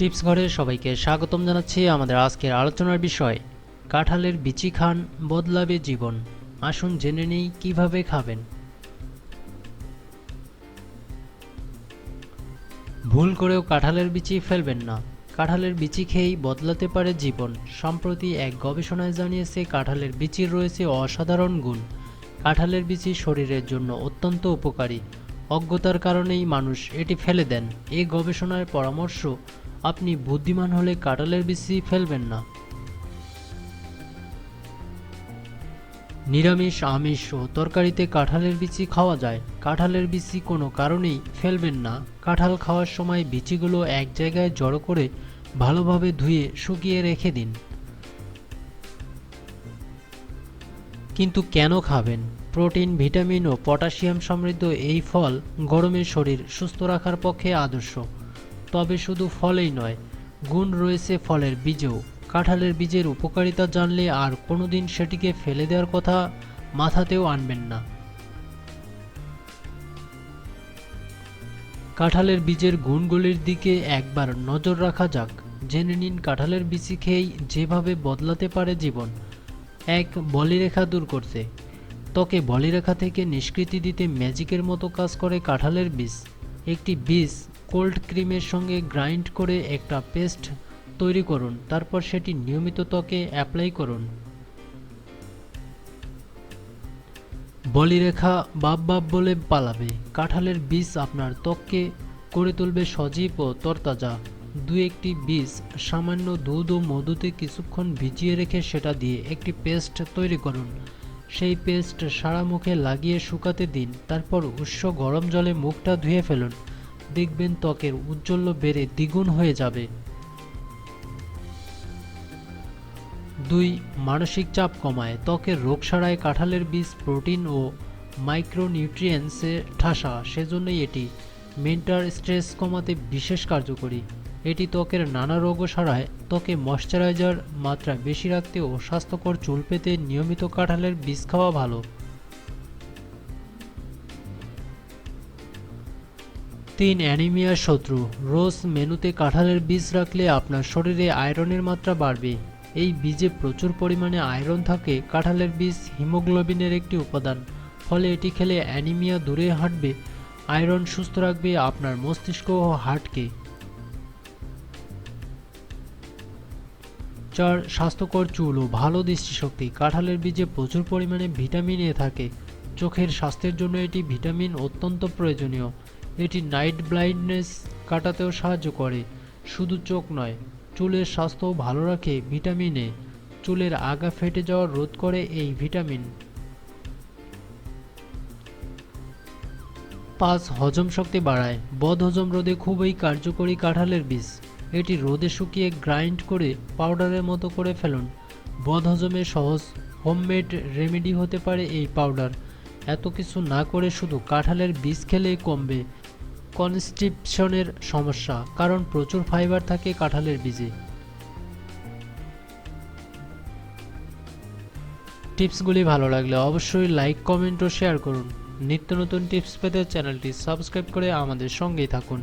Tips ঘরে সবাইকে স্বাগতম জানাচ্ছি আমাদের আজকের আলোচনার বিষয়, কাঁঠালের বিচি খান বদলাবে জীবন। আসুন জেনে নেই কীভাবে খাবেন। ভুল করেও কাঁঠালের বিচি ফেলবেন না। কাঁঠালের বিচি খেয়েই বদলাতে পারে জীবন। সম্প্রতি এক গবেষণায় জানিয়েছে, কাঁঠালের বিচির রয়েছে অসাধারণ গুণ। কাঁঠালের বিচি শরীরের জন্য অত্যন্ত উপকারী। অজ্ঞতার কারণেই মানুষ এটি ফেলে দেন। এই গবেষণার পরামর্শ আপনি বুদ্ধিমান হলে কাঁঠালের বিচি ফেলবেন না। নিরামিষ, আমিষ ও তরকারিতে কাঁঠালের বিচি খাওয়া যায়। কাঁঠালের বিচি কোনো কারণেই ফেলবেন না। কাঁঠাল খাওয়ার সময় বিচিগুলো এক জায়গায় জড়ো করে ভালোভাবে ধুয়ে শুকিয়ে রেখে দিন। কিন্তু কেন খাবেন? প্রোটিন, ভিটামিন ও পটাশিয়াম সমৃদ্ধ এই ফল গরমে শরীর সুস্থ রাখার পক্ষে আদর্শ। তবে শুধু ফলেই নয়, গুণ রয়েছে ফলের বীজেও। কাঁঠালের বীজের উপকারিতা জানলে আর কোনোদিন সেটিকে ফেলে দেওয়ার কথা মাথাতেও আনবেন না। কাঁঠালের বীজের গুণগুলির দিকে একবার নজর রাখা যাক। জেনে নিন কাঁঠালের বিচি খেয়েই যেভাবে বদলাতে পারে জীবন। এক, বলিরেখা দূর করতে। ত্বকে বলিরেখা থেকে নিষ্কৃতি দিতে ম্যাজিকের মতো কাজ করে কাঁঠালের বীজ। একটি বীজ কোল্ড ক্রিমের সঙ্গে গ্রাইন্ড করে একটা পেস্ট তৈরি করুন। তারপর সেটি নিয়মিত ত্বকে অ্যাপ্লাই করুন। বলিরেখা বাপ বাপ বলে পালাবে। কাঁঠালের বীজ আপনার ত্বককে করে তুলবে সজীব ও তরতাজা। দু একটি বীজ সামান্য দুধ ও মধুতে কিছুক্ষণ ভিজিয়ে রেখে সেটা দিয়ে একটি পেস্ট তৈরি করুন। সেই পেস্ট সারা মুখে লাগিয়ে শুকাতে দিন, তারপর উষ্ণ গরম জলে মুখটা ধুয়ে ফেলুন। দেখবেন ত্বকের উজ্জ্বল্য বেড়ে দ্বিগুণ হয়ে যাবে। দুই, মানসিক চাপ কমায়। ত্বকের রোগ সারায় কাঁঠালের বীজ, প্রোটিন ও মাইক্রোনিউট্রিয়েন্টসে ঠাসা, সেজন্যই এটি মেন্টাল স্ট্রেস কমাতে বিশেষ কার্যকরী। এটি ত্বকের নানা রোগও সারায় ত্বকে ময়শ্চারাইজার মাত্রা বেশি রাখতে ও স্বাস্থ্যকর চুল পেতে নিয়মিত কাঁঠালের বীজ খাওয়া ভালো। তিন অ্যানিমিয়ার শত্রু। রোজ মেনুতে কাঁঠালের বীজ রাখলে আপনার শরীরে আয়রনের মাত্রা বাড়বে। এই বীজে প্রচুর পরিমাণে আয়রন থাকে, কাঁঠালের বীজ হিমোগ্লোবিনের একটি উপাদান। ফলে এটি খেলে অ্যানিমিয়া দূরে হাঁটবে, আয়রন সুস্থ রাখবে আপনার মস্তিষ্ক ও হার্টকে। চার স্বাস্থ্যকর চুল ও ভালো দৃষ্টিশক্তি কাঁঠালের বীজে প্রচুর পরিমাণে ভিটামিন এ থাকে। চোখের স্বাস্থ্যের জন্য এটি ভিটামিন অত্যন্ত প্রয়োজনীয়। এটি নাইট ব্লাইন্ডনেস কাটাতেও সাহায্য করে। শুধু চোখ নয়, চুলের স্বাস্থ্য ভালো রাখে ভিটামিন এ। চুলের আগা ফেটে যাওয়া রোধ করে এই ভিটামিন। পাঁচ, হজম শক্তি বাড়ায়। বদ হজম রোধে খুবই কার্যকরী কাঁঠালের বীজ। এটি রোদে শুকিয়ে গ্রাইন্ড করে পাউডারের মতো করে ফেলুন। বদ হজমের সহজ হোমমেড রেমেডি হতে পারে এই পাউডার। এত কিছু না করে শুধু কাঁঠালের বীজ খেলেই কমবে। কনস্টিপশনের সমস্যা, কারণ প্রচুর ফাইবার থাকে কাঁঠালের বীজে। টিপসগুলি ভালো লাগলে অবশ্যই লাইক, কমেন্ট ও শেয়ার করুন। নিত্য নতুন টিপস পেতে চ্যানেলটি সাবস্ক্রাইব করে আমাদের সঙ্গেই থাকুন।